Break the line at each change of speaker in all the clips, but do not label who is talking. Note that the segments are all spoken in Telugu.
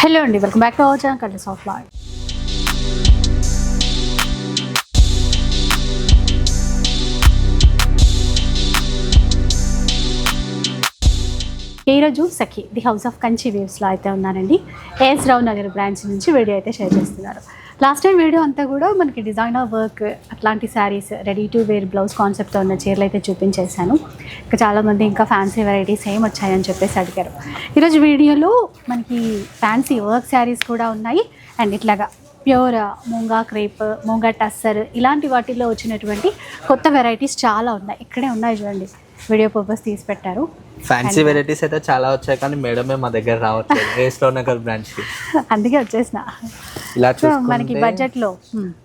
హలో అండి welcome back to our channel colours of lad ఈరోజు Sakhi the house of Kanchi వేవ్స్లో అయితే ఉన్నారండి. A S Rao Nagar branch నుంచి వీడియో అయితే షేర్ చేస్తున్నారు. లాస్ట్ టైం వీడియో అంతా కూడా మనకి డిజైనర్ వర్క్ అట్లాంటి saris ready to wear blouse కాన్సెప్ట్తో ఉన్న చీరలు అయితే చూపించేశాను. ఇంకా చాలామంది ఇంకా ఫ్యాన్సీ వెరైటీస్ ఏం వచ్చాయని చెప్పేసి అడిగారు. ఈరోజు వీడియోలో మనకి ఫ్యాన్సీ వర్క్ శారీస్ కూడా ఉన్నాయి. అండ్ ఇట్లాగా pure moonga crepe moonga tussar ఇలాంటి వాటిల్లో వచ్చినటువంటి కొత్త వెరైటీస్ చాలా ఉన్నాయి. ఇక్కడే ఉన్నాయి చూడండి. వీడియో పర్పస్ తీసి పెట్టారు.
ఫ్యాన్సీ వెరైటీస్ అయితే చాలా వచ్చాయి కానీ మేడమే మా దగ్గర రావట్లేదు. వేస్ట్ బ్రాంచ్
అందుకే వచ్చేసిన.
ఇలా
మనకి
చూసుకుంటే
బడ్జెట్లో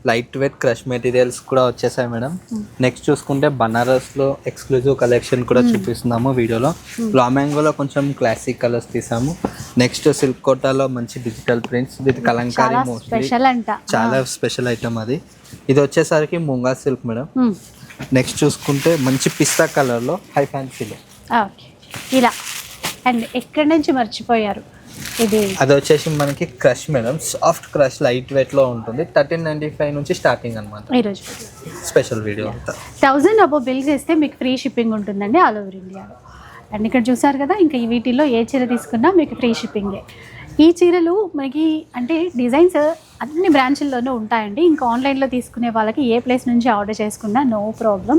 లైట్ వెయిట్ క్రష్ మెటీరియల్స్ కూడా వచ్చేసాయి మేడం. నెక్స్ట్ చూసుకుంటే బనారస్లో ఎక్స్క్లూజివ్ కలెక్షన్ కూడా చూపిస్తున్నాము వీడియోలో. లామాంగోలో కొంచెం క్లాసిక్ కలర్స్ తీసాము. నెక్స్ట్ సిల్క్ కోటాలో మంచి డిజిటల్ ప్రింట్స్ విత్ కలంకారీ
చాలా
మోస్ట్లీ
స్పెషల్ అంట.
చాలా స్పెషల్ ఐటమ్ అది. ఇది వచ్చేసరికి ముంగా సిల్క్ మేడం. నెక్స్ట్ చూసుకుంటే మంచి పిస్తా కలర్లో హై ఫ్యాన్సీలో
ఇలా. అండ్ ఎక్కడి నుంచి మర్చిపోయారు?
అది వచ్చేసి మనకి crush madam. Soft crush light వెయిట్లో ఉంటుంది. థర్టీన్ నైన్టీ ఫైవ్ నుంచి స్టార్టింగ్ అనమాట
ఈరోజు
స్పెషల్ వీడియో అంతా.
థౌజండ్ అబో బిల్ చేస్తే మీకు ఫ్రీ షిప్పింగ్ ఉంటుందండి ఆల్ ఓవర్ ఇండియాలో అండ్ ఇక్కడ చూసారు కదా ఇంకా ఈ వీటిల్లో ఏ చీర తీసుకున్నా మీకు ఫ్రీ షిప్పింగే. ఈ చీరలు మనకి అంటే డిజైన్స్ అన్ని బ్రాంచుల్లోనూ ఉంటాయండి. ఇంకా ఆన్లైన్లో తీసుకునే వాళ్ళకి ఏ ప్లేస్ నుంచి ఆర్డర్ చేసుకున్నా నో ప్రాబ్లం.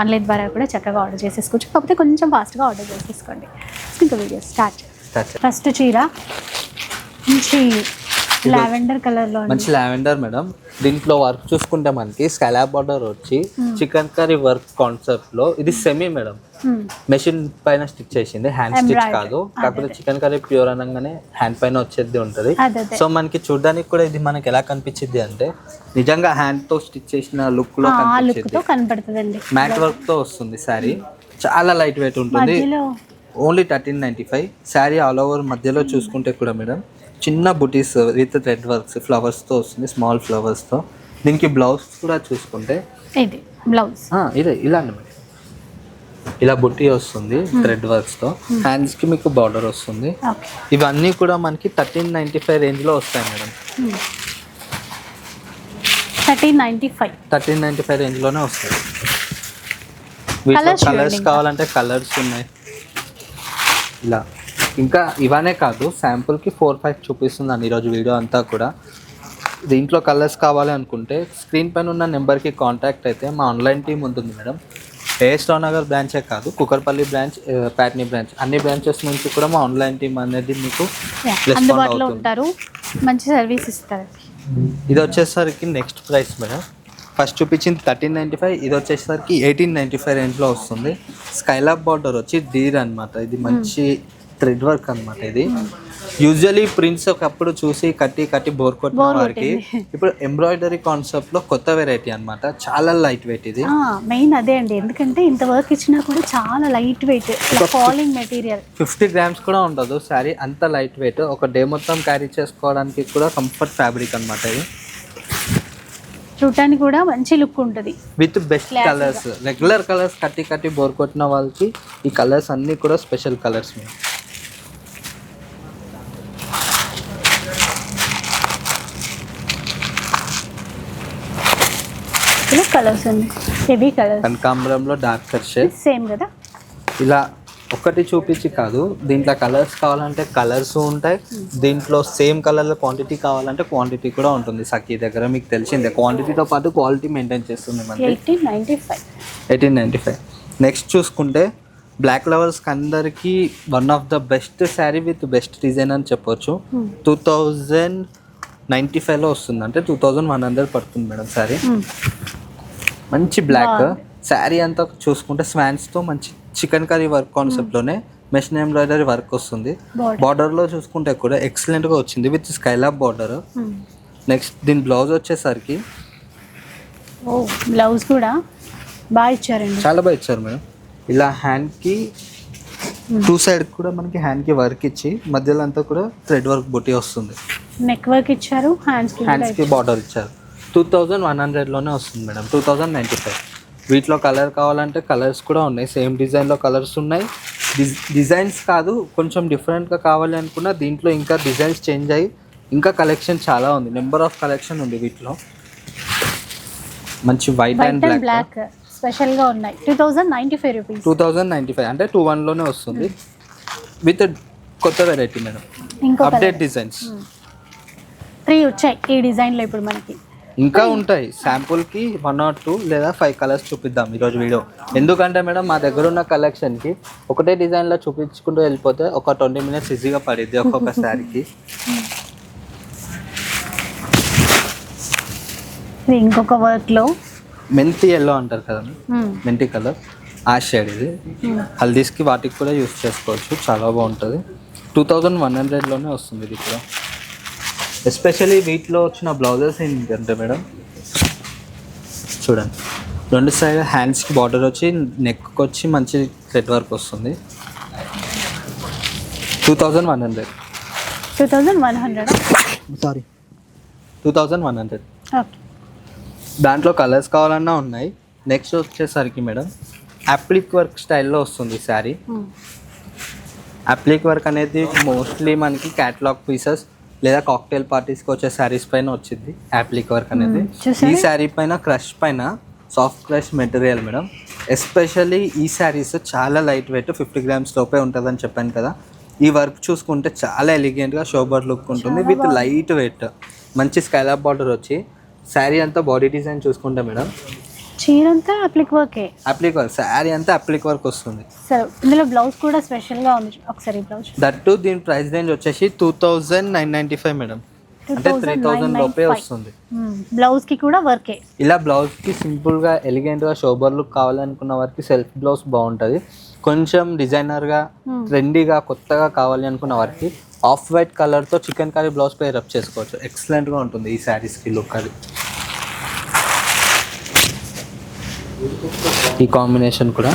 ఆన్లైన్ ద్వారా కూడా చక్కగా ఆర్డర్ చేసేసుకోవచ్చు. కాకపోతే కొంచెం ఫాస్ట్గా ఆర్డర్ చేసేసుకోండి. ఇంకా వీడియో స్టార్ట్. ఫస్ట్ చీర మంచి లావెండర్ కలర్లో
మంచి లావెండర్ మేడం. దీంట్లో వర్క్ చూసుకుంటే మనకి స్కాలాబ్ బార్డర్ వచ్చి చికెన్ కర్రీ వర్క్ కాన్సెప్ట్లో ఇది సెమీ మేడం. మెషిన్ పైన స్టిచ్ చేసింది హ్యాండ్ స్టిచ్. కాదు. కాకపోతే చికెన్ కర్రీ ప్యూర్ అనగానే హ్యాండ్ పైన వచ్చేది ఉంటుంది. సో మనకి చూడడానికి కూడా ఇది మనకి ఎలా కనిపించింది అంటే నిజంగా హ్యాండ్తో స్టిచ్ చేసిన
లుక్లో
కనిపించింది.
కనపడుతుందండి.
మ్యాట్ వర్క్తో వస్తుంది శారీ చాలా లైట్ వెయిట్ ఉంటుంది only thirteen ninety five. Sari all over మధ్యలో చూసుకుంటే కూడా మేడం చిన్న బుటీస్ విత్ రెడ్ వర్క్స్ ఫ్లవర్స్తో వస్తుంది స్మాల్ ఫ్లవర్స్తో దీనికి బ్లౌజ్ కూడా చూసుకుంటే.
ఇది బ్లౌజ్
ఇదే ఇలాంటి మేడం. ఇలా బుట్టి వస్తుంది థ్రెడ్ వర్క్స్తో హ్యాండ్స్కి మీకు బార్డర్ వస్తుంది. ఇవన్నీ కూడా మనకి థర్టీన్ నైంటీ ఫైవ్ రేంజ్లో వస్తాయి madam.
Thirteen ninety five.
Thirteen ninety five వస్తాయి. వీటిలో
Colours చూడండి
కలర్స్. కావాలంటే కలర్స్ ఉన్నాయి. ఇలా. ఇంకా ఇవనే కాదు శాంపుల్కి ఫోర్ ఫైవ్ చూపిస్తున్నాను ఈరోజు వీడియో అంతా కూడా. దీంట్లో కలర్స్ కావాలి అనుకుంటే స్క్రీన్ పైన ఉన్న నెంబర్కి కాంటాక్ట్ అయితే మా ఆన్లైన్ టీం ఉంటుంది మేడం. ఏఎస్టావ్ నగర్ బ్రాంచే కాదు కుకర్పల్లి బ్రాంచ్ ప్యాట్నీ బ్రాంచ్. అన్ని బ్రాంచెస్ నుంచి కూడా మా ఆన్లైన్ టీం అనేది మీకు
అందుబాటులో. ఉంటారు మంచి సర్వీస్ ఇస్తారు.
ఇది వచ్చేసరికి నెక్స్ట్ ప్రైస్ మేడం. ఫస్ట్ చూపించింది థర్టీన్ నైంటీ ఫైవ్ ఇది వచ్చేసరికి ఎయిటీన్ నైంటీ ఫైవ్ రేంజ్లో వస్తుంది. స్కైలాబ్ బార్డర్ వచ్చి డీర్ అన్నమాట. ఇది మంచి థ్రెడ్ వర్క్ అన్నమాట ఇది. యూజువలీ ప్రింట్స్ ఒకప్పుడు చూసి కట్టి కట్టి బోర్ కొట్టిన వారికి ఇప్పుడు ఎంబ్రాయిడరీ కాన్సెప్ట్లో కొత్త వెరైటీ అన్నమాట. చాలా లైట్ వెయిట్ ఇది.
మెయిన్ అదే అండి. ఎందుకంటే ఇంత వర్క్ ఇచ్చినా కూడా చాలా light weight falling material
fifty grams కూడా ఉండదు. శారీ అంత లైట్ వెయిట్ ఒక డే మొత్తం క్యారీ చేసుకోవడానికి కూడా కంఫర్ట్ ఫ్యాబ్రిక్ అన్నమాట ఇది.
చూడటానికి కూడా మంచి లుక్ ఉంటుంది.
With best. Colours. Regular colours కట్టి కట్టి బోర్ కొట్టిన వాళ్ళకి ఈ కలర్స్ అన్నీ కూడా స్పెషల్ కలర్స్ మేము
కలర్స్ ఉంది హెవీ కలర్స్
కనకాంబరంలో డార్కర్ షేడ్
సేమ్ కదా?
ఇలా ఒకటి చూపించి కాదు దీంట్లో కలర్స్ కావాలంటే కలర్స్ ఉంటాయి దీంట్లో సేమ్ కలర్ల క్వాంటిటీ కావాలంటే క్వాంటిటీ కూడా ఉంటుంది. సఖీ దగ్గర మీకు తెలిసిందే క్వాంటిటీతో పాటు క్వాలిటీ మెయింటైన్ చేస్తుంది మనకి
eighteen ninety five.
Eighteen ninety five. Next చూసుకుంటే బ్లాక్ లవర్స్కి అందరికీ one of the best sari with best design అని చెప్పొచ్చు. టూ థౌజండ్ నైంటీ ఫైవ్లో వస్తుంది. అంటే టూ థౌజండ్ వన్ హండ్రెడ్ పడుతుంది మేడం శారీ మంచి బ్లాక్. శారీ అంతా చూసుకుంటే స్వాన్స్తో మంచి చికెన్ కర్రీ వర్క్ కాన్సెప్ట్లోనే మెషిన్ ఎంబ్రాయిడరీ వర్క్ వస్తుంది. బార్డర్లో చూసుకుంటే కూడా ఎక్సలెంట్గా వచ్చింది విత్ స్కైలాబ్ బార్డర్ నెక్స్ట్ దీని బ్లౌజ్ వచ్చేసరికి
ఓ బ్లౌజ్ కూడా బాగా ఇచ్చారండి.
చాలా బాగా ఇచ్చారు మేడం. ఇలా హ్యాండ్కి టూ సైడ్ కూడా మనకి హ్యాండ్కి వర్క్ ఇచ్చి మధ్యలో అంతా కూడా థ్రెడ్ వర్క్ బుట్టి వస్తుంది.
నెక్ వర్క్ ఇచ్చారు హ్యాండ్స్కి
హ్యాండ్స్కి బార్డర్ ఇచ్చారు. టూ థౌజండ్ వన్ హండ్రెడ్లోనే వస్తుంది madam two thousand ninety five వీటిలో కలర్ కావాలంటే కలర్స్ కూడా ఉన్నాయి. సేమ్ డిజైన్లో కలర్స్ ఉన్నాయి. డిజ్ డిజైన్స్ కాదు కొంచెం డిఫరెంట్గా కావాలి అనుకున్నా దీంట్లో ఇంకా డిజైన్స్ చేంజ్ అయ్యి ఇంకా కలెక్షన్ చాలా ఉంది. నెంబర్ ఆఫ్ కలెక్షన్ ఉంది వీటిలో. మంచి వైట్ అండ్ బ్లాక్
బ్లాక్ స్పెషల్గా ఉన్నాయి two thousand ninety five rupees
two thousand ninety five అంటే టూ వన్లోనే వస్తుంది. విత్ కొత్త వెరైటీ మేడం
ఇంకో
అప్డేట్ డిజైన్స్
త్రీ వచ్చాయి ఈ డిజైన్లో ఇప్పుడు మనకి.
ఇంకా ఉంటాయి. శాంపుల్కి వన్ ఆర్ టూ లేదా ఫైవ్ కలర్స్ చూపిద్దాం ఈరోజు వీడియో ఎందుకంటే మేడం మా దగ్గర ఉన్న కలెక్షన్కి ఒకటే డిజైన్లో చూపించుకుంటూ వెళ్ళిపోతే ఒక ట్వంటీ మినిట్స్ ఈజీగా పడిద్ది ఒక్కొక్క శారీకి
ఇది ఇంకొక వర్క్లో
మెంతి ఎల్లో అంటారు కదా మెంతి కలర్ ఆ షేడ్ ఇది. హల్దీస్కి వాటికి కూడా యూస్ చేసుకోవచ్చు. చాలా బాగుంటుంది. టూ థౌజండ్ వన్ హండ్రెడ్లోనే వస్తుంది ఇది కూడా. ఎస్పెషల్లీ వీటిలో వచ్చిన బ్లౌజెస్ ఏంటంటే మేడం? చూడండి. రెండు సైడ్ హ్యాండ్స్కి బార్డర్ వచ్చి నెక్కి వచ్చి మంచి థ్రెడ్ వర్క్ వస్తుంది. Two thousand one hundred
two thousand one hundred
sorry two thousand one hundred దాంట్లో కలర్స్ కావాలన్నా ఉన్నాయి. నెక్స్ట్ వచ్చేసరికి మేడం అప్లిక్ వర్క్ స్టైల్లో వస్తుంది శారీ అప్లిక్ వర్క్ అనేది మోస్ట్లీ మనకి క్యాటలాగ్ పీసెస్ లేదా కాక్టైల్ పార్టీస్కి వచ్చే శారీస్ పైన వచ్చింది అప్లిక్ వర్క్ అనేది.
Hmm?
ఈ శారీ పైన క్రష్ పైన soft crush material madam especially ఈ శారీస్ చాలా లైట్ వెయిట్ ఫిఫ్టీ గ్రామ్స్ లోపే ఉంటుందని చెప్పాను కదా. ఈ వర్క్ చూసుకుంటే చాలా ఎలిగెంట్గా షోబర్ లుక్ ఉంటుంది విత్. లైట్ వెయిట్ మంచి స్కైలాప్ బార్డర్ వచ్చి శారీ అంతా బాడీ డిజైన్ చూసుకుంటే మేడం
చీర అంతా అప్లిక్ వర్కే.
అప్లిక్ వర్క్ శారీ అంతా అప్లిక్ వర్క్ వస్తుంది.
సరే ఇందులో బ్లౌజ్ కూడా స్పెషల్గా ఉంది. ఒకసారి బ్లౌజ్.
దట్టు దీని ప్రైస్ రేంజ్ వచ్చేసి two thousand nine ninety five madam. అంటే త్రీ థౌజండ్ లోపే వస్తుంది.
బ్లౌజ్కి కూడా వర్కే.
ఇలా బ్లౌజ్కి సింపుల్గా ఎలిగెంట్గా షోబర్ లుక్ కావాలనుకున్న వారికి సెల్ఫ్ బ్లౌజ్ బాగుంటుంది. కొంచెం డిజైనర్గా
Hmm.
ట్రెండీగా కొత్తగా కావాలి అనుకున్న వారికి ఆఫ్ వైట్ కలర్తో చికెన్ కర్రీ బ్లౌజ్ పై రబ్ చేసుకోవచ్చు. ఎక్సలెంట్గా ఉంటుంది ఈ శారీస్కి లుక్ అది. ఈ కాంబినేషన్ కూడా.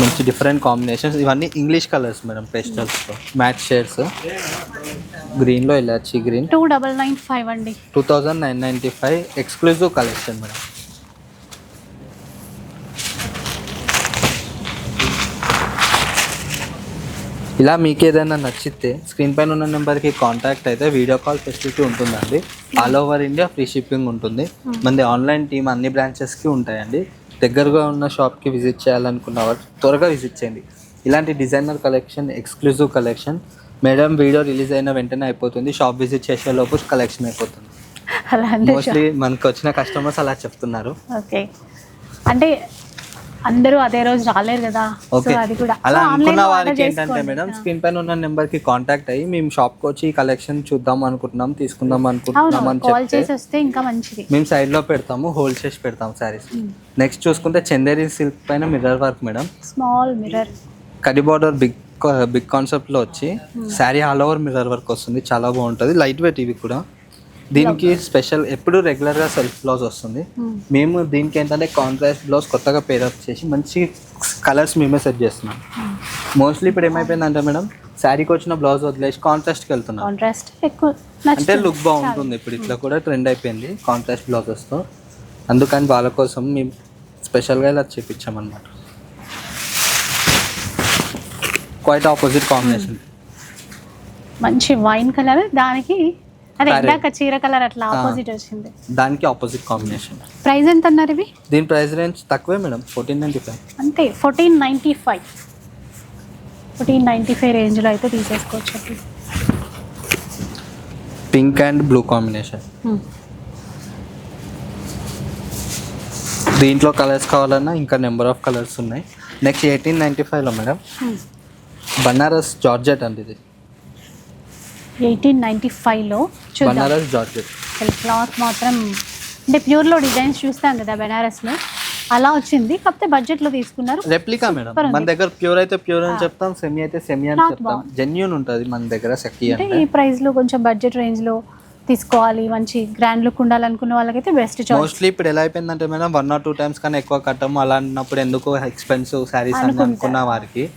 మంచి డిఫరెంట్ కాంబినేషన్స్ ఇవన్నీ ఇంగ్లీష్ కలర్స్ మేడం పేస్టల్స్తో మ్యాచ్ షేడ్స్ గ్రీన్లో elaichi green
two double nine five అండి.
Two thousand nine ninety five exclusive collection madam. ఇలా మీకు ఏదైనా నచ్చితే స్క్రీన్ పైన ఉన్న నెంబర్కి కాంటాక్ట్ అయితే వీడియో కాల్ ఫెసిలిటీ ఉంటుందండి. All over India free shipping ఉంటుంది. మంది ఆన్లైన్ టీమ్ అన్ని బ్రాంచెస్కి ఉంటాయండి. దగ్గరగా ఉన్న షాప్కి విజిట్ చేయాలనుకున్న వారు త్వరగా విజిట్ చేయండి. ఇలాంటి designer collection exclusive collection madam video release అయిన వెంటనే అయిపోతుంది. షాప్ విజిట్ చేసే లోపు కలెక్షన్ అయిపోతుంది. మోస్ట్లీ మనకు వచ్చిన కస్టమర్స్ అలా చెప్తున్నారు.
ఓకే. అంటే అందరూ అదే రోజు రాలేరు కదా.
ఓకే.
అది కూడా.
అలా అనుకున్న వారికి ఏంటంటే. మేడం స్క్రీన్ పైన ఉన్న నెంబర్కి కాంటాక్ట్ అయ్యి మేము షాప్కి వచ్చి కలెక్షన్ చూద్దాం అనుకుంటున్నాం తీసుకుందాం అనుకుంటున్నాం అని
కాల్ చేసి వస్తే ఇంకా మంచిది.
మేము సైడ్లో పెడతాము హోల్డ్ చేసి పెడతాం సారీస్. నెక్స్ట్ చూసుకుంటే చందేరి సిల్క్ పైన mirror work madam.
Small mirror.
కడి బార్డర్ బిగ్ బిగ్ కాన్సెప్ట్లో వచ్చి sari all over mirror work వస్తుంది చాలా బాగుంటుంది. లైట్ వెయిట్ ఇవి కూడా. దీనికి స్పెషల్ ఎప్పుడు రెగ్యులర్గా సెల్ఫ్ బ్లౌజ్ వస్తుంది. మేము దీనికి ఏంటంటే కాంట్రాస్ట్ బ్లౌజ్ కొత్తగా పేరప్ చేసి మంచి కలర్స్ మేమే సెట్ చేస్తున్నాం. మోస్ట్లీ ఇప్పుడు ఏమైపోయిందంటే మేడం శారీకి వచ్చిన బ్లౌజ్ వదిలేసి కాంట్రాస్ట్కి వెళ్తున్నాం.
కాంట్రాస్ట్ ఎక్కువ
అంటే లుక్ బాగుంటుంది ఇప్పుడు ఇట్లా కూడా ట్రెండ్ అయిపోయింది కాంట్రాస్ట్ బ్లౌజెస్తో అందుకని వాళ్ళ కోసం మేము స్పెషల్గా ఇలా చేపించామన్నమాట. క్వైట్ ఆపోజిట్ కాంబినేషన్
మంచి వైన్ కలర్ దానికి అదే. ఇందాక చీర కలర్ అట్లా. ఆపోజిట్ వచ్చింది
దానికి ఆపోజిట్ కాంబినేషన్
ప్రైస్ ఎంత అన్నారు ఇవి
దీని ప్రైస్ రేంజ్ తక్కువే మేడం ఫోర్టీన్ నైంటీ ఫైవ్
అంతే fourteen ninety five fourteen ninety five రేంజ్లో అయితే తీసేసుకోవచ్చు.
Pink and blue combination. దీంట్లో కలర్స్ కావాలన్నా ఇంకా నెంబర్ ఆఫ్ కలర్స్ ఉన్నాయి నెక్స్ట్ ఎయిటీన్ నైంటీ ఫైవ్లో మేడం. బనారస్ జార్జెట్ అండి ఇది
ఎయిటీన్ నైంటీ ఫైవ్లో చూద్దాం.
బనారస్ జార్జెట్.
అసలు క్లాత్ మాత్రం అంటే ప్యూర్లో డిజైన్స్ చూస్తాం కదా బెనారస్లో? అలా వచ్చింది. కాకపోతే బడ్జెట్లో తీసుకున్నారు.
Replica madam. మన. దగ్గర ప్యూర్ అయితే ప్యూర్ అని. చెప్తాం సెమీ అయితే సెమీ అని చెప్తాం. జెన్యున్ ఉంటుంది మన దగ్గర సెక్కి
అంటే
అంటే.
ఈ ప్రైస్లో కొంచెం బడ్జెట్ రేంజ్లో తీసుకోవాలి మంచి గ్రాండ్ లుక్ ఉండాలనుకున్న వాళ్ళకైతే బెస్ట్ చాయిస్.
మోస్ట్లీ ఇప్పుడు ఎలా అయిపోయిందంటే madam one or two times కన్నా ఎక్కువ కట్టము అలా అన్నప్పుడు ఎందుకు ఎక్స్పెన్సివ్ శారీస్ అని. అనుకున్న వారికి.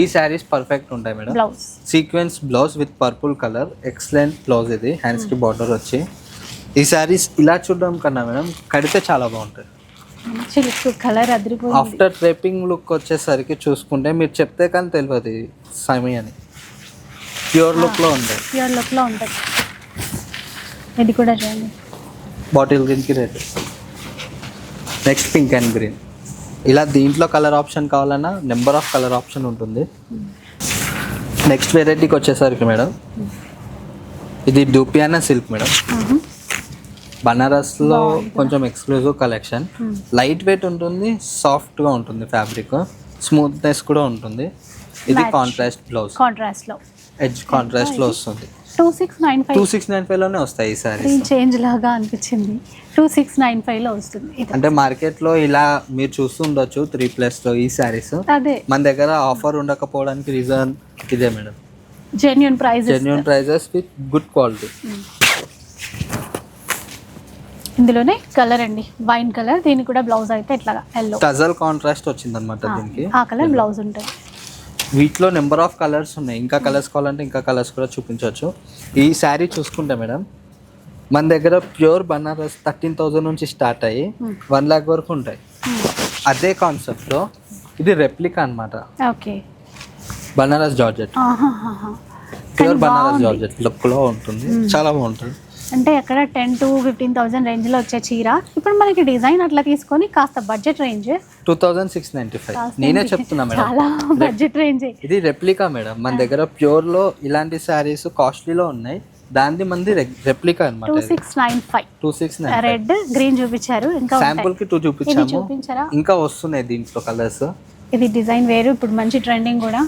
ఈ శారీస్ పర్ఫెక్ట్ ఉంటాయి madam.
Blouse
sequence blouse with purple colour excellent blouse ఇది. హ్యాండ్స్కి బార్డర్ వచ్చి. ఈ శారీస్ ఇలా చూడడం కన్నా మేడం కడితే చాలా బాగుంటుంది
కలర్ అదిరిపోయింది.
ఆఫ్టర్ డ్రేపింగ్ లుక్ వచ్చేసరికి చూసుకుంటే మీరు చెప్తే కానీ తెలియదు సమీ అని. ప్యూర్ లుక్లో ఉంది
ప్యూర్ లుక్లో ఉంటుంది ఇది కూడా చూడండి.
బాటిల్ గ్రీన్కి red next pink and green ఇలా దీంట్లో కలర్ ఆప్షన్ కావాలన్నా నెంబర్ ఆఫ్ కలర్ ఆప్షన్ ఉంటుంది. నెక్స్ట్ వెరైటీకి వచ్చేసరికి మేడం ఇది డూపియానా సిల్క్ మేడం. బనారస్లో కొంచెం ఎక్స్క్లూజివ్ కలెక్షన్ లైట్ వెయిట్ ఉంటుంది సాఫ్ట్గా ఉంటుంది ఫ్యాబ్రిక్ స్మూత్నెస్ కూడా ఉంటుంది. ఇది. కాంట్రాస్ట్ బ్లౌజ్
కాంట్రాస్ట్లో
ఎడ్జ్ కాంట్రాస్ట్లో వస్తుంది
two six nine
two
five
six nine ఫైవ్లోనే వస్తాయి ఈ సారీస్
స్క్రీన్ చేంజ్ లాగా అనిపించింది. టూ సిక్స్ నైన్ ఫైవ్లో వస్తుంది ఇది.
అంటే మార్కెట్లో ఇలా మీరు చూస్తుండొచ్చు త్రీ ప్లస్లో ఈ శారీస్
అదే.
మన దగ్గర ఆఫర్ ఉండకపోవడానికి రీజన్ ఇదే madam.
Genuine price
genuine prices with good quality
ఇందులోనే కలర్ అండి. వైన్ కలర్ దీనికి కూడా బ్లౌజ్ అయితే ఇట్లాగా ఎల్లో
టజల్ కాంట్రాస్ట్ వచ్చిందన్నమాట దీనికి.
ఆ కలర్ బ్లౌజ్ ఉంటుంది.
వీటిలో నెంబర్ ఆఫ్ కలర్స్ ఉన్నాయి. ఇంకా కలర్స్ కావాలంటే ఇంకా కలర్స్ కూడా చూపించవచ్చు. ఈ శారీ చూసుకుంటే మేడం మన దగ్గర ప్యూర్ బనారస్ థర్టీన్ థౌజండ్ నుంచి స్టార్ట్ అయ్యి వన్ ల్యాక్ వరకు ఉంటాయి. అదే కాన్సెప్ట్లో ఇది రెప్లికా అన్నమాట.
Okay.
Banaras georgette. Pure Banaras georgette లుక్లో ఉంటుంది. చాలా బాగుంటుంది.
అంటే అక్కడ టెన్ టు ఫిఫ్టీన్ థౌసండ్ రేంజ్లో వచ్చే చీర. ఇప్పుడు మనకి డిజైన్ అట్లా తీసుకొని కాస్త budget range
two thousand six ninety five నేనే చెప్తున్నా మేడం.
చాలా బడ్జెట్ రేంజ్
ఇది రెప్లికా మేడం. మన దగ్గర ప్యూర్లో ఇలాంటి శారీస్ కాస్ట్లీలో ఉన్నాయి దాని మంది రెప్లికా
టూ
అనమాట
six nine five
two six nine
red green చూపించారు. ఇంకా
శాంపుల్కి టూ చూపించాము. ఇంకా వస్తున్నాయి దీంట్లో కలర్స్
ఇది డిజైన్ వేరు ఇప్పుడు మంచి ట్రెండింగ్ కూడా.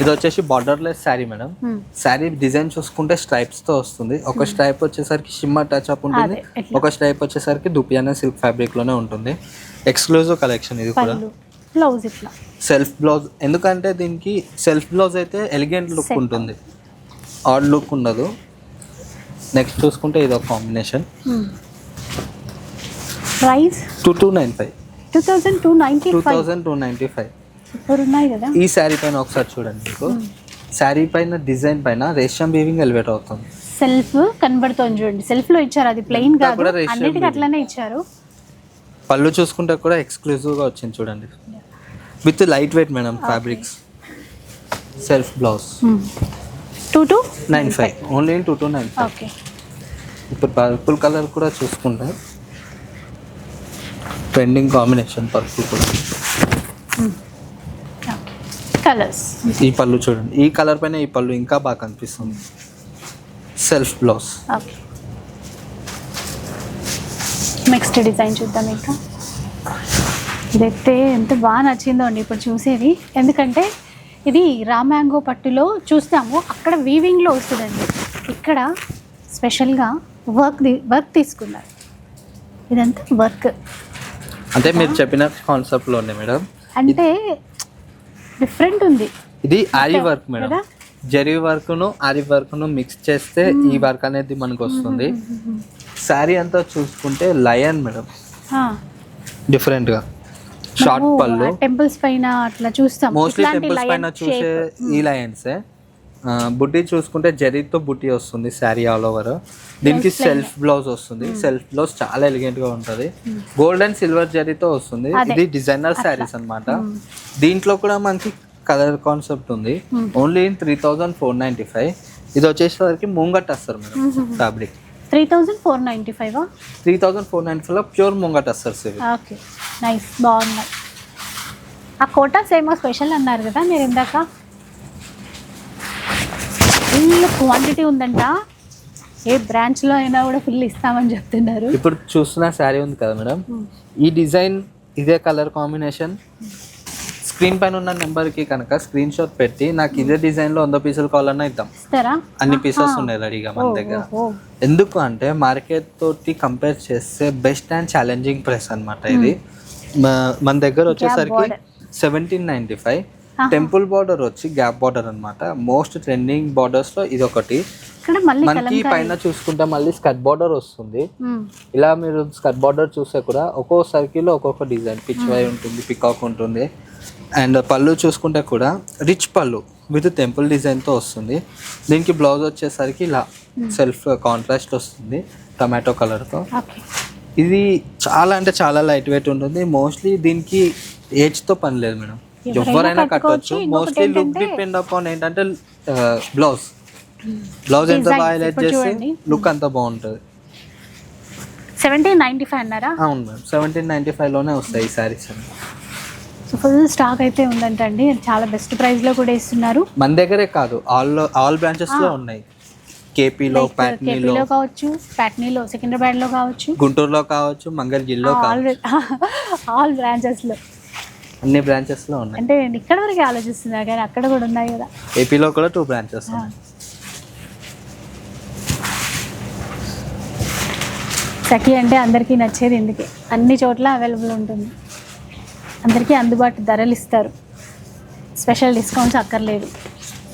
ఇది వచ్చేసి borderless sari madam
Hmm.
Sari design చూసుకుంటే స్ట్రైప్స్తో వస్తుంది. ఒక స్ట్రైప్ వచ్చేసరికి షిమ్మర్ టచ్ అప్ ఉంటుంది? ఒక స్ట్రైప్ వచ్చేసరికి దుపియానా సిల్క్ ఫ్యాబ్రిక్లోనే ఉంటుంది. ఎక్స్క్లూజివ్ కలెక్షన్ ఇది కూడా.
బ్లౌజ్ ఇట్లా.
సెల్ఫ్ బ్లౌజ్ ఎందుకంటే దీనికి సెల్ఫ్ బ్లౌజ్ అయితే ఎలిగెంట్ లుక్. ఉంటుంది. ఆడ్ లుక్ ఉండదు. నెక్స్ట్ చూసుకుంటే ఇది ఒక combination
price
two two nine five
two thousand two ninety
two thousand two ninety five
ఉన్నాయి కదా.
ఈ శారీ పైన ఒకసారి చూడండి మీకు. శారీ పైన డిజైన్ పైన రేషం వీవింగ్ ఎలివేట్ అవుతుంది.
సెల్ఫ్ కనబడుతోంది చూడండి. సెల్ఫ్లో ఇచ్చారు అది ప్లెయిన్ కాదు. అన్నిటికీ. అట్లనే ఇచ్చారు.
పళ్ళు చూసుకుంటే కూడా ఎక్స్క్లూజివ్గా వచ్చింది చూడండి. With light weight madam fabrics self blouse
two two
nine five only two two nine five
okay
ఇప్పుడు పర్పుల్ కలర్ కూడా చూసుకుంటే ట్రెండింగ్ కాంబినేషన్ పర్పుల్ కూడా.
కలర్స్.
ఈ పళ్ళు చూడండి. ఈ కలర్ పైన ఈ పళ్ళు ఇంకా బాగా కనిపిస్తుంది. Self blouse
okay. Next design చూద్దాం ఇంకా. ఇదైతే ఎంత బాగా నచ్చిందో అండి ఇప్పుడు చూసేది. ఎందుకంటే ఇది రామ్యాంగో పట్టులో చూస్తాము. అక్కడ వీవింగ్లో వస్తుందండి. ఇక్కడ స్పెషల్గా వర్క్ వర్క్ తీసుకున్నారు. ఇదంతా వర్క్
అంటే మీరు చెప్పిన కాన్సెప్ట్లోనే మేడం.
అంటే డిఫరెంట్ ఉంది.
ఇది ఆరి వర్క్ మేడం? జరీ వర్క్ను ఆరి వర్క్ను మిక్స్ చేస్తే ఈ వర్క్ అనేది మనకు వస్తుంది. శారీ అంతా చూసుకుంటే లయన్ మేడం. డిఫరెంట్గా. షార్ట్ పళ్ళు.
టెంపుల్స్ పైన అట్లా చూస్తాం.
మోస్ట్లీ టెంపుల్స్ పైన చూసే. ఈ లయన్సే. బుట్టి చూసుకుంటే జరీతో బుట్టి వస్తుంది శారీ ఆల్ ఓవర్ దీనికి. సెల్ఫ్ బ్లౌజ్ వస్తుంది. సెల్ఫ్ బ్లౌజ్ చాలా ఎలిగెంట్గా ఉంటుంది. గోల్డ్ అండ్ సిల్వర్ జరీతో వస్తుంది. ఇది డిజైనర్ శారీస్ అన్నమాట. దీంట్లో కూడా మనకి కలర్ కాన్సెప్ట్ ఉంది. Only in three thousand four ninety five ఇది వచ్చేసరికి ముంగట్ వస్తారు madam fabric
three thousand four ninety five
three thousand four ninety ఫైవ్లో ప్యూర్ ముంగట్ వస్తారు ఇవి
ఓకే నైస్ బాగున్నాయి. ఆ కోటాస్ ఏమో స్పెషల్ అన్నారు కదా మీరు ఇందాక? ఫుల్ క్వాంటిటీ ఉందంట. ఏ బ్రాంచ్లో అయినా కూడా ఫుల్ ఇస్తామని చెప్తున్నారు.
ఇప్పుడు చూస్తున్న శారీ ఉంది కదా మేడం. ఈ డిజైన్ ఇదే కలర్ కాంబినేషన్. స్క్రీన్ పైన ఉన్న నెంబర్కి కనుక స్క్రీన్ షాట్ పెట్టి నాకు ఇదే డిజైన్లో వంద పీసులు కావాలన్నా ఇద్దాం. అన్ని పీసెస్ ఉన్నాయి రెడీగా మన దగ్గర. ఎందుకు అంటే మార్కెట్ తోటి కంపేర్ చేస్తే బెస్ట్ అండ్ ఛాలెంజింగ్ ప్రైస్ అనమాట ఇది. మన దగ్గర వచ్చేసరికి. Seventeen ninety five. Temple border వచ్చి గ్యాప్ బార్డర్ అనమాట మోస్ట్ ట్రెండింగ్ బార్డర్స్లో ఇది ఒకటి మనకి పైన చూసుకుంటే మళ్ళీ స్కర్ట్ బార్డర్ వస్తుంది. ఇలా మీరు స్కర్ట్ బార్డర్ చూస్తే కూడా ఒక్కో సర్కిల్లో ఒక్కొక్క డిజైన్ పిచ్ వై ఉంటుంది పికాక్ ఉంటుంది. అండ్ పళ్ళు చూసుకుంటే కూడా రిచ్ పళ్ళు విత్ టెంపుల్ డిజైన్తో వస్తుంది. దీనికి బ్లౌజ్ వచ్చేసరికి ఇలా సెల్ఫ్ కాంట్రాస్ట్ వస్తుంది టమాటో కలర్తో ఇది చాలా అంటే చాలా లైట్ వెయిట్ ఉంటుంది. మోస్ట్లీ దీనికి ఏజ్తో పని లేదు మేడం.
ఎవరైనా ఇంకొకటి
మోస్ట్లీ లుక్ డిపెండ్ అపాన్ ఏంటంటే బ్లౌజ్ బ్లౌజ్ ఎంత
Designs
బాగా హైలైట్ చేస్తే. లుక్ అంత బాగుంటుంది.
సెవెంటీన్ నైంటీ ఫైవ్ అన్నారా?
అవును మేడం సెవెంటీన్ నైన్టీ ఫైవ్లోనే వస్తాయి ఈ అన్ని.
సో ఫుల్ స్టాక్ అయితే ఉందంటండి. చాలా బెస్ట్ ప్రైస్లో కూడా ఇస్తున్నారు.
మన దగ్గరే కాదు. ఆల్ ఆల్ బ్రాంచెస్లో ఉన్నాయి. కేపీలో
కేపీలో కావచ్చు ప్యాట్నీలో సికింద్రాబాద్లో కావచ్చు.
గుంటూరులో కావచ్చు మంగళగిరిలో
ఆల్ ఆల్ బ్రాంచెస్లో
అన్ని బ్రాంచెస్లో ఉన్నాయి.
అంటే నేను ఇక్కడ వరకు ఆలోచిస్తున్నా కానీ అక్కడ కూడా ఉన్నాయి కదా.
ఏపీలో కూడా టూ బ్రాంచెస్. ఉన్నాయి.
సఖీ అంటే అందరికీ నచ్చేది ఎందుకే? అన్ని చోట్ల అవైలబుల్ ఉంటుంది. అందరికీ అందుబాటు ధరలు ఇస్తారు. స్పెషల్ డిస్కౌంట్స్ అక్కర్లేదు.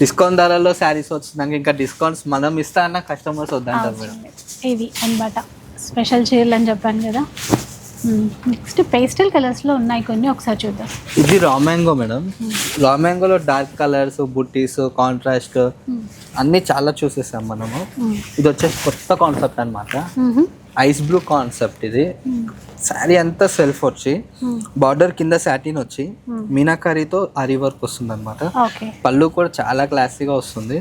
డిస్కౌంట్ ధరల్లో శారీస్ వచ్చినాక ఇంకా డిస్కౌంట్స్ మనం ఇస్తా అన్న కస్టమర్స్ వద్దంటారు మేడం.
ఇది అన్నమాట స్పెషల్ చీరలు అని చెప్పాను కదా. నెక్స్ట్ పేస్టల్ కలర్స్లో ఉన్నాయి కొన్ని ఒకసారి చూద్దాం
ఇది రా మ్యాంగో మేడం రా మ్యాంగోలో డార్క్ కలర్స్ బుట్టీస్ కాంట్రాస్ట్. అన్ని చాలా చూసేసాం మనము
మ్మ్.
ఇది వచ్చేసి కొత్త కాన్సెప్ట్ అన్నమాట
మ్మ్.
ఐస్ బ్లూ కాన్సెప్ట్ ఇది. శారీ అంతా సెల్ఫ్ వచ్చి. బార్డర్ కింద సాటిన్ వచ్చి. మీనాకరీతో అరీ వర్క్ వస్తుంది అనమాట పళ్ళు కూడా చాలా క్లాసీగా వస్తుంది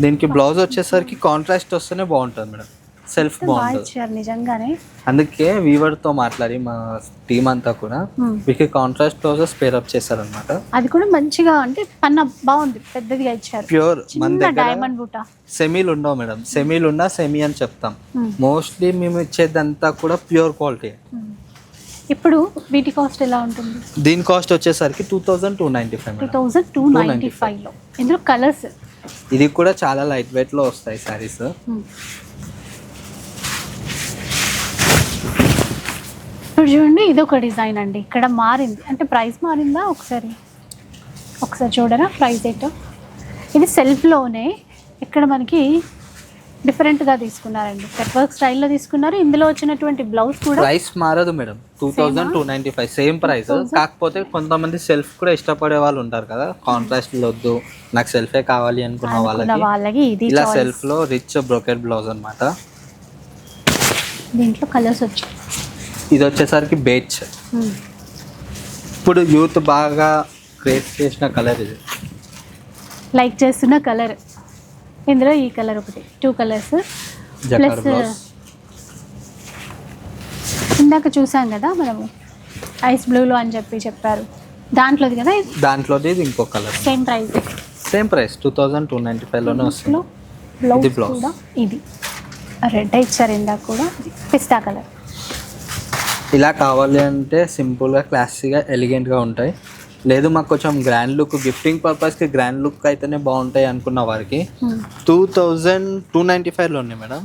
దీనికి బ్లౌజ్ వచ్చేసరికి కాంట్రాస్ట్ వస్తేనే బాగుంటుంది మేడం సెల్ఫ్
నిజంగానే.
అందుకే వీవర్తో మాట్లాడి మా టీం అంతా కూడా. వీటికి కాంట్రాస్ట్ బ్లౌజెస్ పేరప్ చేశారనమాట
అది కూడా మంచిగా అంటే పన్న బాగుంది పెద్దదిగా ఇచ్చారు
ప్యూర్ మన దగ్గర
డైమండ్ బూట
సెమీలు ఉండవు మేడం. సెమీలు ఉన్నా సెమీ అని చెప్తాం. మోస్ట్లీ మేము ఇచ్చేదంతా కూడా ప్యూర్ క్వాలిటీ
మ్మ్. ఇప్పుడు వీటి కాస్ట్ ఎలా ఉంటుంది?
దీని కాస్ట్ వచ్చేసరికి two thousand two ninety five
two thousand two ninety ఫైవ్లో ఇందులో కలర్స్
ఇది కూడా చాలా లైట్ వెయిట్లో వస్తాయి శారీస్
ఇప్పుడు చూడండి ఇది ఒక డిజైన్ అండి. ఇక్కడ మారింది. అంటే ప్రైస్ మారిందా? ఒకసారి ఒకసారి చూడరా? ప్రైస్ ఏంటో ఇది సెల్ఫ్లోనే ఇక్కడ మనకి డిఫరెంట్గా తీసుకున్నారండి. కట్ వర్క్ స్టైల్లో తీసుకున్నారు. ఇందులో వచ్చినటువంటి బ్లౌజ్ కూడా
ప్రైస్ మారదు madam. Two thousand two ninety five same price. కాకపోతే కొంతమంది సెల్ఫ్ కూడా ఇష్టపడే వాళ్ళు ఉంటారు కదా. కాంట్రాస్ట్ వద్దు నాకు సెల్ఫే కావాలి అనుకున్న వాళ్ళకి.
వాళ్ళకి ఇది
ఇలా
choice.
సెల్ఫ్లో రిచ్ బ్రోకెట్ బ్లౌజ్ అన్నమాట.
దీంట్లో కలర్స్ వచ్చాయి.
ఇది వచ్చేసరికి బేచ్.
మ్మ్.
ఇప్పుడు యూత్ బాగా క్రియేట్ చేసిన కలర్ ఇది.
లైక్ చేస్తున్న కలర్. ఇందులో ఈ కలర్ ఒకటి. టూ కలర్స్ ప్లస్ ఇందాక చూసాం కదా మనము. ఐస్ బ్లూలో అని చెప్పి చెప్పారు. దాంట్లోది కదా
దాంట్లోది ఇది ఇంకో colour
same price
same price two thousand two ninety ఫైవ్లోనే వస్తుంది.
బ్లౌజ్
ఇది
రెడ్ ఇచ్చారు ఇందాక కూడా. పిస్తా కలర్
ఇలా కావాలి అంటే సింపుల్గా క్లాసీగా ఎలిగెంట్గా ఉంటాయి. లేదు మాకు కొంచెం గ్రాండ్ లుక్ గిఫ్టింగ్ పర్పస్కి గ్రాండ్ లుక్ అయితేనే బాగుంటాయి అనుకున్న వారికి. టూ థౌజండ్ టూ నైంటీ ఫైవ్లో ఉన్నాయి మేడం.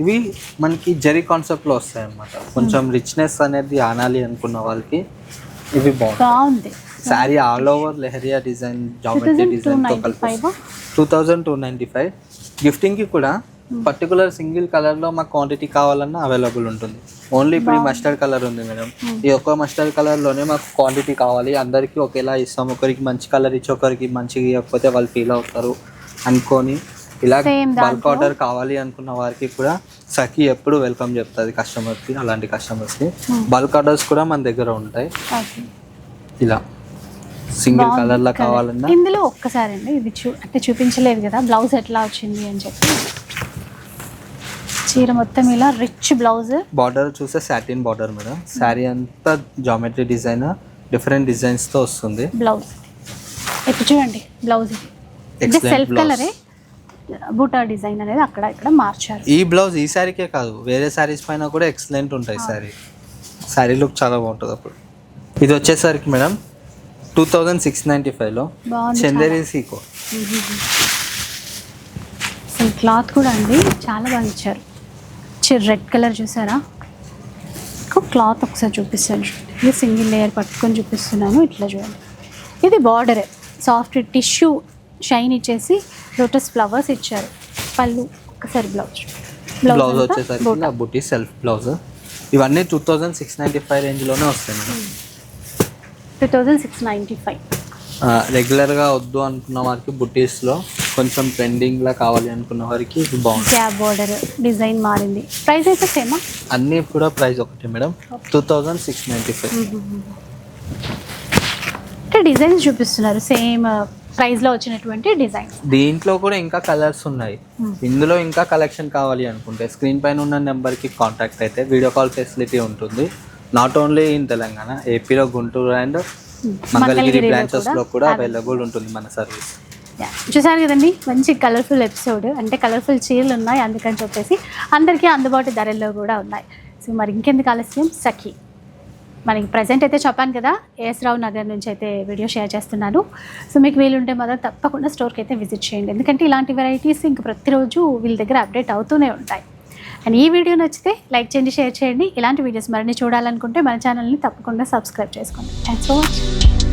ఇవి మనకి జరీ కాన్సెప్ట్లో వస్తాయి అన్నమాట. కొంచెం రిచ్నెస్ అనేది ఆనాలి అనుకున్న వాళ్ళకి ఇవి బాగుంటాయి.
బాగుంది.
Sari all over leheriya design geometry డిజైన్తో కలిపి. Two thousand two ninety five. గిఫ్టింగ్కి కూడా పర్టికులర్ సింగిల్ కలర్లో మాకు క్వాంటిటీ కావాలన్నా అవైలబుల్ ఉంటుంది. ఓన్లీ ఇప్పుడు ఈ మస్టర్డ్ కలర్ ఉంది మేడం ఈ ఒక్క మస్టర్డ్ కలర్లోనే మాకు క్వాంటిటీ కావాలి. అందరికీ ఒకేలా ఇస్తాం. ఒకరికి మంచి కలర్ ఇచ్చి ఒకరికి మంచిగా ఇవ్వకపోతే వాళ్ళు ఫీల్ అవుతారు. అనుకొని ఇలా బల్క్. ఆర్డర్ కావాలి అనుకున్న వారికి కూడా సఖీ ఎప్పుడు వెల్కమ్ చెప్తుంది కస్టమర్కి అలాంటి కస్టమర్స్కి బల్క్ ఆర్డర్స్ కూడా మన దగ్గర ఉంటాయి. ఇలా. సింగిల్ కలర్లో కావాలన్నా.
ఇందులో ఒక్కసారి అండి ఇది చూ అంటే చూపించలేదు కదా బ్లౌజ్ ఎట్లా వచ్చింది అని చెప్పి. చీర మొత్తం ఇలా రిచ్ బ్లౌజ్
బార్డర్ చూస్తే సాటిన్ బార్డర్ మేడం. శారీ అంతా జామెట్రీ డిజైన్ డిఫరెంట్ డిజైన్స్తో వస్తుంది.
బ్లౌజ్ ఇప్పుడు చూడండి బ్లౌజ్ ఇది సెల్ఫ్. కలరే బూటా డిజైన్ అనేది అక్కడ ఇక్కడ మార్చారు.
ఈ బ్లౌజ్ ఈ శారీకే కాదు. వేరే శారీస్ పైన కూడా ఎక్సలెంట్ ఉంటాయి శారీ శారీ లుక్ చాలా బాగుంటుంది అప్పుడు. ఇది వచ్చేసరికి madam two thousand six ninety ఫైవ్లో చందేరి సీకో
క్లాత్ కూడా అండి. చాలా బాగా ఇచ్చారు. రెడ్ కలర్ చూసారా? క్లాత్ ఒకసారి చూపిస్తాను. ఇది సింగిల్ లేయర్ పట్టుకొని చూపిస్తున్నాను ఇట్లా చూడండి. ఇది బార్డర్. సాఫ్ట్ టిష్యూ షైన్ ఇచ్చేసి లోటస్ ఫ్లవర్స్ ఇచ్చారు. పళ్ళు ఒకసారి బ్లౌజ్.
బ్లౌజ్ వచ్చేసరికి బుట్టి సెల్ఫ్ బ్లౌజ్. ఇవన్నీ two thousand six ninety five రేంజ్లోనే వస్తాయి madam.
Two thousand six ninety five
రెగ్యులర్గా వద్దు అనుకున్న వారికి బుట్టీస్లో కొంచెం ట్రెండింగ్లా కావాలి అనుకున్న వారికి ఇది బాగుంటుంది.
గ్యాప్ బోర్డర్ డిజైన్ మారింది. ప్రైస్ అయితే సేమా
అన్నీ కూడా ప్రైస్ ఒకటి madam. Two thousand six ninety five
అంటే డిజైన్స్ చూపిస్తున్నారు. సేమ్ ప్రైస్లో వచ్చినటువంటి డిజైన్స్
దీంట్లో కూడా ఇంకా కలర్స్ ఉన్నాయి. ఇందులో ఇంకా కలెక్షన్ కావాలి అనుకుంటే స్క్రీన్ పైన ఉన్న నెంబర్కి కాంటాక్ట్ అయితే వీడియో కాల్ ఫెసిలిటీ ఉంటుంది. నాట్ ఓన్లీ ఇన్ తెలంగాణ ఏపీలో గుంటూరు అండ్ మంగళగిరి బ్రాంచెస్లో కూడా అవైలబుల్ ఉంటుంది మన సర్వీస్
చూసారు కదండి? మంచి కలర్ఫుల్ ఎపిసోడ్ అంటే కలర్ఫుల్ చీరలు ఉన్నాయి అందుకని చెప్పేసి అందరికీ అందుబాటు ధరల్లో కూడా ఉన్నాయి. సో మరి ఇంకెందుకు ఆలస్యం? సఖీ. మనకి ప్రజెంట్ అయితే చెప్పాను కదా ఏఎస్ రావు నగర్ నుంచి అయితే వీడియో షేర్ చేస్తున్నాను. సో మీకు వీలుంటే మాత్రం తప్పకుండా స్టోర్కి అయితే విజిట్ చేయండి. ఎందుకంటే ఇలాంటి వెరైటీస్ ఇంక ప్రతిరోజు వీళ్ళ దగ్గర అప్డేట్ అవుతూనే ఉంటాయి. అండ్ ఈ వీడియో నచ్చితే లైక్ చేయండి షేర్ చేయండి. ఇలాంటి వీడియోస్ మరిన్ని చూడాలనుకుంటే మన ఛానల్ని తప్పకుండా సబ్స్క్రైబ్ చేసుకోండి. Thanks for watching